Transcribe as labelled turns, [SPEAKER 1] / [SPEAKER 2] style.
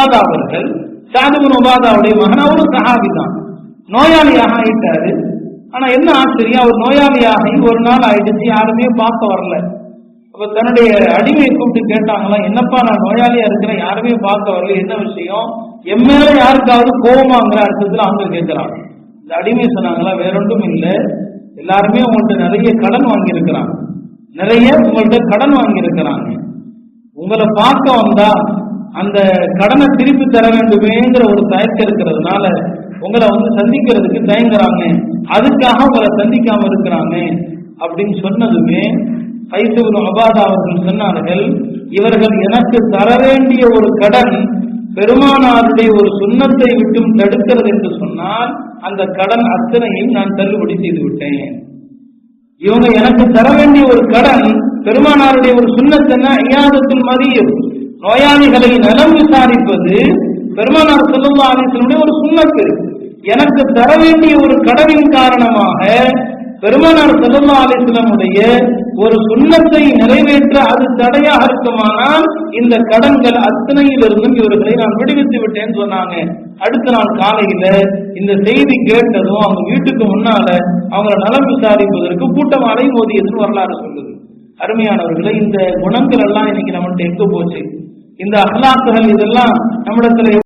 [SPEAKER 1] உபாதா அவர்கள் சாதுபுன் உபாதாவுடைய மகன் அவரும் சஹாபி தான். நோயாளியாக ஆயிட்டாரு. ஆனா என்ன ஆச்சரியம் அவர் நோயாளியாகி ஒரு நாள் ஆயிடுச்சு யாருமே பார்க்க வரல. அப்ப தன்னுடைய அடிமையை கூப்பிட்டு கேட்டாங்களா என்னப்பா நான் நோயாளியா இருக்கிறேன் யாருமே பார்க்க வரல என்ன விஷயம்? என் மேல யாருக்காவது கோபமாங்கிற அர்த்தத்துல அவங்க கேட்கிறாங்க இந்த அடிமை சொன்னாங்களா வேறொன்றும் இல்லை. எல்லாருமே உங்கள்கிட்ட நிறைய கடன் வாங்கியிருக்கிறாங்க. நிறைய உங்கள்கிட்ட கடன் வாங்கியிருக்கிறாங்க. உங்களை பார்க்க வந்தா அந்த கடனை திருப்பி தர வேண்டுமேங்கிற ஒரு தயக்கம் இருக்கிறதுனால உங்களை வந்து சந்திக்கிறதுக்கு தயங்குறாங்க. அதுக்காக உங்களை சந்திக்காம இருக்கிறாங்க அப்படின்னு சொன்னதுமே ஐசூர் அபாதா அவர்கள் சொன்னார்கள் இவர்கள் எனக்கு தர வேண்டிய ஒரு கடன் பெருமானாருடைய ஒரு சுண்ணத்தை விட்டும் தடுக்கிறது என்று சொன்னால் அந்த கடன் அத்தனையும் நான் தள்ளுபடி செய்து விட்டேன். இவங்க எனக்கு தர வேண்டிய ஒரு கடன் பெருமானாருடைய ஒரு சுண்ணத்தை ஐயாதத்தில் மதியம் நோயாளிகளை நலம் விசாரிப்பது பெருமானார் செல்லும் ஆலயத்தினுடைய ஒரு சுண்ணத்து. எனக்கு தர வேண்டிய ஒரு கடனின் காரணமாக பெருமானார் செல்லும் ஆலயத்தினுடைய ஒரு சுண்ணத்தை நிறைவேற்ற அது தடையாக இருக்குமானால் இந்த கடன்கள் அத்தனையிலிருந்தும் இவர்களை நான் விடுவித்து விட்டேன்னு சொன்னாங்க. அடுத்த நாள் காலையில இந்த செய்தி கேட்டதும் அவங்க வீட்டுக்கு முன்னால அவங்கள நலம் விசாரிப்பதற்கு கூட்டம் அலை மோதியதுன்னு வரலாறு சொல்லுது அருமையானவர்களை இந்த குணங்கள் எல்லாம் இன்னைக்கு நம்மகிட்ட எங்க போச்சு? இந்த அகலாக்குகள் இதெல்லாம் நம்மிடத்துல